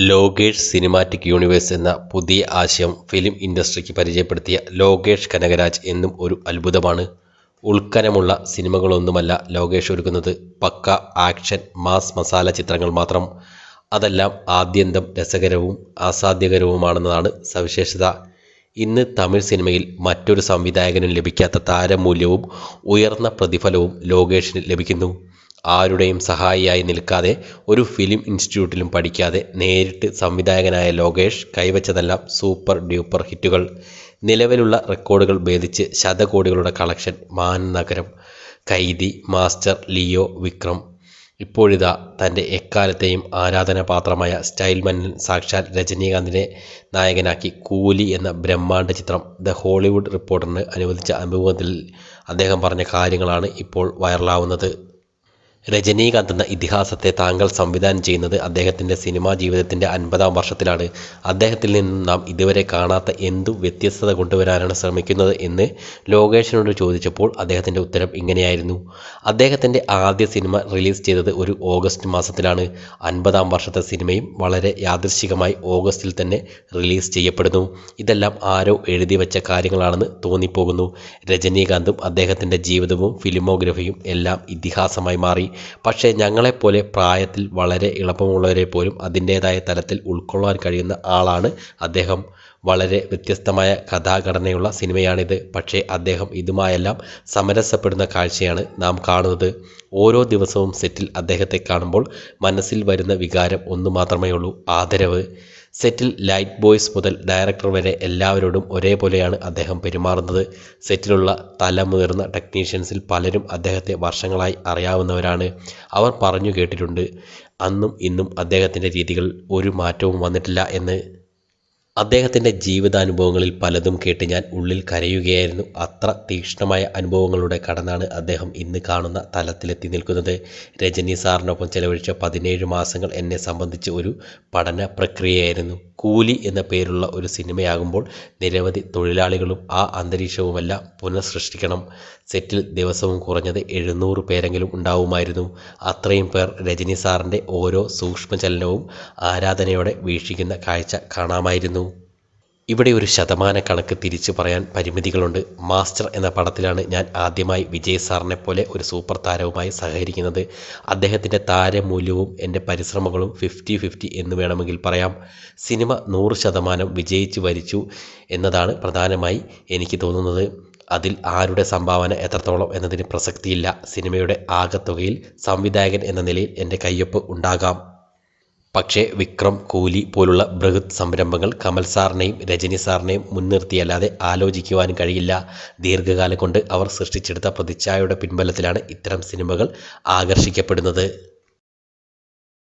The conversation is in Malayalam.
ലോകേഷ് സിനിമാറ്റിക് യൂണിവേഴ്സ് എന്ന പുതിയ ആശയം ഫിലിം ഇൻഡസ്ട്രിക്ക് പരിചയപ്പെടുത്തിയ ലോകേഷ് കനകരാജ് എന്നും ഒരു അത്ഭുതമാണ്. ഉൾക്കനമുള്ള സിനിമകളൊന്നുമല്ല ലോകേഷ് ഒരുക്കുന്നത്. പക്ക ആക്ഷൻ മാസ് മസാല ചിത്രങ്ങൾ മാത്രം. അതെല്ലാം ആദ്യന്തം രസകരവും അസാധ്യകരവുമാണെന്നതാണ് സവിശേഷത. ഇന്ന് തമിഴ് സിനിമയിൽ മറ്റൊരു സംവിധായകനും ലഭിക്കാത്ത താരമൂല്യവും ഉയർന്ന പ്രതിഫലവും ലോകേഷിന് ലഭിക്കുന്നു. ആരുടെയും സഹായിയായി നിൽക്കാതെ ഒരു ഫിലിം ഇൻസ്റ്റിറ്റ്യൂട്ടിലും പഠിക്കാതെ നേരിട്ട് സംവിധായകനായ ലോകേഷ് കൈവച്ചതെല്ലാം സൂപ്പർ ഡ്യൂപ്പർ ഹിറ്റുകൾ. നിലവിലുള്ള റെക്കോർഡുകൾ ഭേദിച്ച് ശതകോടികളുടെ collection Maanagaram Kaithi Master Leo Vikram. ഇപ്പോഴിതാ തന്റെ എക്കാലത്തെയും ആരാധനാപാത്രമായ സ്റ്റൈൽ സാക്ഷാൽ രജനീകാന്തിനെ നായകനാക്കി കൂലി എന്ന ബ്രഹ്മാണ്ഡ ചിത്രം ദ ഹോളിവുഡ് റിപ്പോർട്ടറിന് അനുവദിച്ച അഭിമുഖത്തിൽ അദ്ദേഹം പറഞ്ഞ കാര്യങ്ങളാണ് ഇപ്പോൾ വൈറലാവുന്നത്. രജനീകാന്ത് എന്ന ഇതിഹാസത്തെ താങ്കൾ സംവിധാനം ചെയ്യുന്നത് അദ്ദേഹത്തിന്റെ സിനിമാ ജീവിതത്തിന്റെ അൻപതാം വർഷത്തിലാണ്. അദ്ദേഹത്തിൽ നിന്നും നാം ഇതുവരെ കാണാത്ത എന്തു വ്യത്യസ്തത കൊണ്ടുവരാനാണ് ശ്രമിക്കുന്നത് എന്ന് ലോകേഷിനോട് ചോദിച്ചപ്പോൾ അദ്ദേഹത്തിന്റെ ഉത്തരം ഇങ്ങനെയായിരുന്നു. അദ്ദേഹത്തിന്റെ ആദ്യ സിനിമ റിലീസ് ചെയ്തത് ഒരു ഓഗസ്റ്റ് മാസത്തിലാണ്. അൻപതാം വർഷത്തെ സിനിമയും വളരെ യാദൃശികമായി ഓഗസ്റ്റിൽ തന്നെ റിലീസ് ചെയ്യപ്പെടുന്നു. ഇതെല്ലാം ആരോ എഴുതി വെച്ച കാര്യങ്ങളാണെന്ന് തോന്നിപ്പോകുന്നു. രജനീകാന്തും അദ്ദേഹത്തിന്റെ ജീവിതവും ഫിലിമോഗ്രഫിയും എല്ലാം ഇതിഹാസമായി മാറി. പക്ഷേ ഞങ്ങളെപ്പോലെ പ്രായത്തിൽ വളരെ എളുപ്പമുള്ളവരെ പോലും അതിന്റേതായ തലത്തിൽ ഉൾക്കൊള്ളാൻ കഴിയുന്ന ആളാണ് അദ്ദേഹം. വളരെ വ്യത്യസ്തമായ കഥാഘടനയുള്ള സിനിമയാണിത്. പക്ഷേ അദ്ദേഹം ഇതുമായെല്ലാം സമരസപ്പെടുന്ന കാഴ്ചയാണ് നാം കാണുന്നത്. ഓരോ ദിവസവും സെറ്റിൽ അദ്ദേഹത്തെ കാണുമ്പോൾ മനസ്സിൽ വരുന്ന വികാരം ഒന്നു മാത്രമേ ഉള്ളൂ ആദരവ്. സെറ്റിൽ ലൈറ്റ് ബോയ്സ് മുതൽ ഡയറക്ടർ വരെ എല്ലാവരോടും ഒരേപോലെയാണ് അദ്ദേഹം പെരുമാറുന്നത്. സെറ്റിലുള്ള തലമുതിർന്ന ടെക്നീഷ്യൻസിൽ പലരും അദ്ദേഹത്തെ വർഷങ്ങളായി അറിയാവുന്നവരാണ്. അവർ പറഞ്ഞു കേട്ടിട്ടുണ്ട് അന്നും ഇന്നും അദ്ദേഹത്തിന്റെ രീതികൾ ഒരു മാറ്റവും വന്നിട്ടില്ല എന്ന്. അദ്ദേഹത്തിന്റെ ജീവിതാനുഭവങ്ങളിൽ പലതും കേട്ട് ഞാൻ ഉള്ളിൽ കരയുകയായിരുന്നു. അത്ര തീക്ഷ്ണമായ അനുഭവങ്ങളുടെ കടന്നാണ് അദ്ദേഹം ഇന്ന് കാണുന്ന തലത്തിലെത്തി നിൽക്കുന്നത്. രജനി സാറിനൊപ്പം ചെലവഴിച്ച പതിനേഴ് മാസങ്ങൾ എന്നെ സംബന്ധിച്ച് ഒരു പഠന പ്രക്രിയയായിരുന്നു. കൂലി എന്ന പേരുള്ള ഒരു സിനിമയാകുമ്പോൾ നിരവധി തൊഴിലാളികളും ആ അന്തരീക്ഷവുമെല്ലാം പുനഃസൃഷ്ടിക്കണം. സെറ്റിൽ ദിവസവും കുറഞ്ഞത് എഴുന്നൂറ് പേരെങ്കിലും ഉണ്ടാവുമായിരുന്നു. അത്രയും പേർ രജനി സാറിന്റെ ഓരോ സൂക്ഷ്മചലനവും ആരാധനയോടെ വീക്ഷിക്കുന്ന കാഴ്ച കാണാമായിരുന്നു. ഇവിടെ ഒരു ശതമാന കണക്ക് തിരിച്ചു പറയാൻ പരിമിതികളുണ്ട്. മാസ്റ്റർ എന്ന പടത്തിലാണ് ഞാൻ ആദ്യമായി വിജയ് സാറിനെ പോലെ ഒരു സൂപ്പർ താരവുമായി സഹകരിക്കുന്നത്. അദ്ദേഹത്തിന്റെ താരമൂല്യവും എന്റെ പരിശ്രമങ്ങളും ഫിഫ്റ്റി ഫിഫ്റ്റി എന്ന് വേണമെങ്കിൽ പറയാം. സിനിമ നൂറ് ശതമാനം വിജയിച്ചു വരിച്ചു എന്നതാണ് പ്രധാനമായി എനിക്ക് തോന്നുന്നത്. അതിൽ ആരുടെ സംഭാവന എത്രത്തോളം എന്നതിന് പ്രസക്തിയില്ല. സിനിമയുടെ ആകത്തുകയിൽ സംവിധായകൻ എന്ന നിലയിൽ എന്റെ കയ്യൊപ്പ് ഉണ്ടാകാം. പക്ഷേ വിക്രം കൂലി പോലുള്ള ബൃഹത് സംരംഭങ്ങൾ കമൽ സാറിനെയും രജനി സാറിനെയും മുൻനിർത്തിയല്ലാതെ ആലോചിക്കുവാനും കഴിയില്ല. ദീർഘകാലം കൊണ്ട് അവർ സൃഷ്ടിച്ചെടുത്ത പ്രതിച്ഛായയുടെ പിൻബലത്തിലാണ് ഇത്തരം സിനിമകൾ ആകർഷിക്കപ്പെടുന്നത്.